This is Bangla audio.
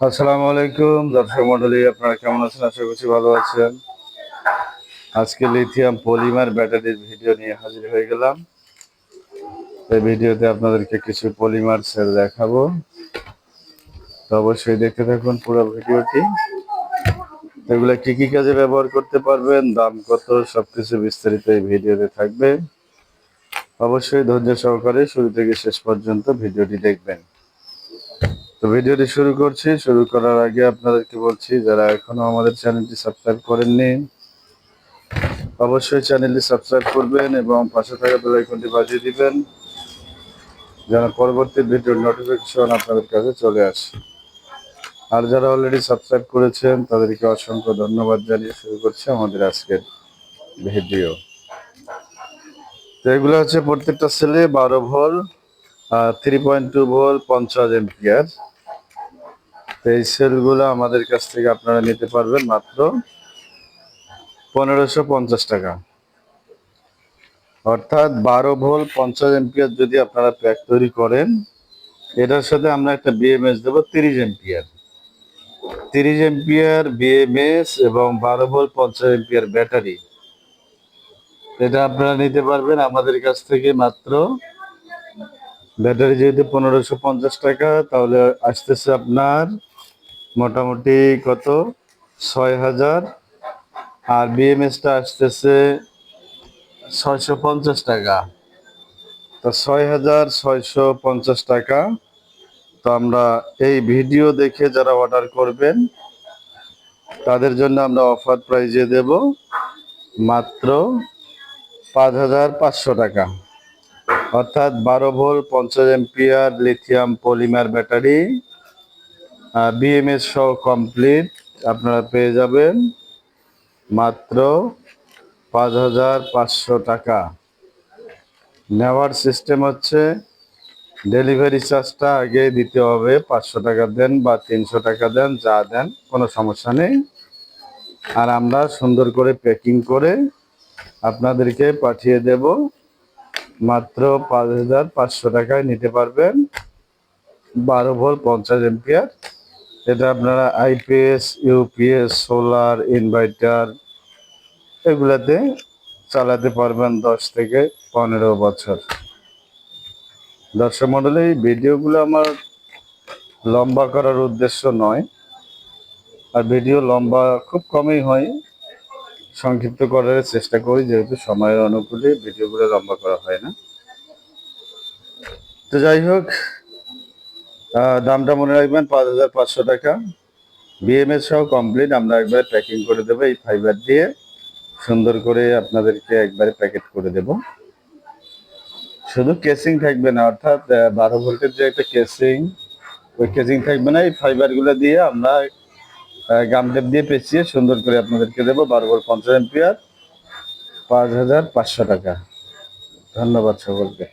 আসসালামু আলাইকুম, দর্শক মন্ডলী, আপনারা কেমন আছেন? আশা করছি ভালো আছেন। আজকে লিথিয়াম পলিমার ব্যাটারির ভিডিও নিয়ে হাজির হয়ে গেলাম। এই ভিডিওতে আপনাদেরকে কিছু পলিমার সেল দেখাবো। তো অবশ্যই দেখতে থাকুন পুরো ভিডিওটি এগুলা কি কি কাজে ব্যবহার করতে পারবেন, দাম কত, সবকিছু বিস্তারিত এই ভিডিওতে থাকবে। অবশ্যই ধৈর্য সহকারে শুরু থেকে শেষ পর্যন্ত ভিডিওটি দেখবেন। তো ভিডিওটি শুরু করছি। শুরু করার আগে আপনাদেরকে বলছি, যারা এখনও আমাদের চ্যানেলটি সাবস্ক্রাইব করেননি, অবশ্যই চ্যানেলটি সাবস্ক্রাইব করবেন এবং পাশে থাকা বেল আইকনটি বাজিয়ে দিবেন, যেন পরবর্তী ভিডিওর নোটিফিকেশন আপনাদের কাছে চলে আসে। আর যারা অলরেডি সাবস্ক্রাইব করেছেন, তাদেরকে অসংখ্য ধন্যবাদ জানিয়ে শুরু করছি আমাদের আজকের ভিডিও। তো এগুলো হচ্ছে প্রত্যেকটা সেলে বারো ভোল থ্রি পয়েন্ট টু ভোল পঞ্চাশ এম্পিয়ার। এই সেলগুলো আমাদের কাছ থেকে আপনারা নিতে পারবেন মাত্র পনেরোশো পঞ্চাশ টাকা। অর্থাৎ বারো ভোল পঞ্চাশ এম্পিয়ার যদি আপনারা প্যাক তৈরি করেন, এটার সাথে আমরা একটা বিএমএস দেবো তিরিশ এম্পিয়ার। তিরিশ এম্পিয়ার বিএমএস এবং বারো ভোল পঞ্চাশ এম্পিয়ার ব্যাটারি। এটা আপনারা নিতে পারবেন আমাদের কাছ থেকে মাত্র। ব্যাটারি যেহেতু পনেরোশো পঞ্চাশ টাকা, তাহলে আসতেছে আপনার মোটামুটি কত? ছয় হাজার আর বিএমএসটা আসতেছে ছয়শো পঞ্চাশ টাকা। তো ছয় হাজার ছয়শো পঞ্চাশ টাকা। তো আমরা এই ভিডিও দেখে যারা অর্ডার করবেন, তাদের জন্য আমরা অফার প্রাইজে দেব মাত্র পাঁচ হাজার পাঁচশো টাকা। অর্থাৎ বারো ভোল পঞ্চাশ ampere lithium polymer battery BMS সহ কমপ্লিট আপনারা পেয়ে যাবেন মাত্র পাঁচ হাজার পাঁচশো টাকা। নেওয়ার সিস্টেম হচ্ছে ডেলিভারি চার্জটা আগে দিতে হবে, পাঁচশো টাকা দেন বা তিনশো টাকা দেন, যা দেন, কোনো সমস্যা নেই। আর আমরা সুন্দর করে প্যাকিং করে আপনাদেরকে পাঠিয়ে দেব, মাত্র পাঁচ হাজার পাঁচশো টাকায় নিতে পারবেন। বারো ভোল্ট পঞ্চাশ এম্পিয়ার এটা আপনারা আইপিএস, ইউপিএস, সোলার ইনভার্টার এগুলাতে চালাতে পারবেন দশ থেকে পনেরো বছর। দর্শক মন্ডলী, এই ভিডিওগুলো আমার লম্বা করার উদ্দেশ্য নয়, আর ভিডিও লম্বা খুব কমই হয়। সংক্ষিপ্ত করার চেষ্টা করি, যেহেতু সময়ের অনুকূলে ভিডিওগুলো লম্বা করা হয় না। তো যাই হোক দামটা মনে রাখবেন পাঁচ হাজার পাঁচশো টাকা। বিএমএস সহ কমপ্লিট আমরা একবারে প্যাকিং করে দেবো এই ফাইবার দিয়ে। সুন্দর করে আপনাদেরকে একবারে প্যাকেট করে দেব। শুধু কেসিং থাকবে না, অর্থাৎ বারো ভোল্টের যে একটা কেসিং ওই কেসিং থাকবে না, এই ফাইবারগুলো দিয়ে আমরা গামটেপ দিয়ে পেঁচিয়ে সুন্দর করে আপনাদেরকে দেবো বারো ভোল্ট পঞ্চাশ এম্পিয়ার পাঁচ হাজার পাঁচশো টাকা। ধন্যবাদ সকলকে।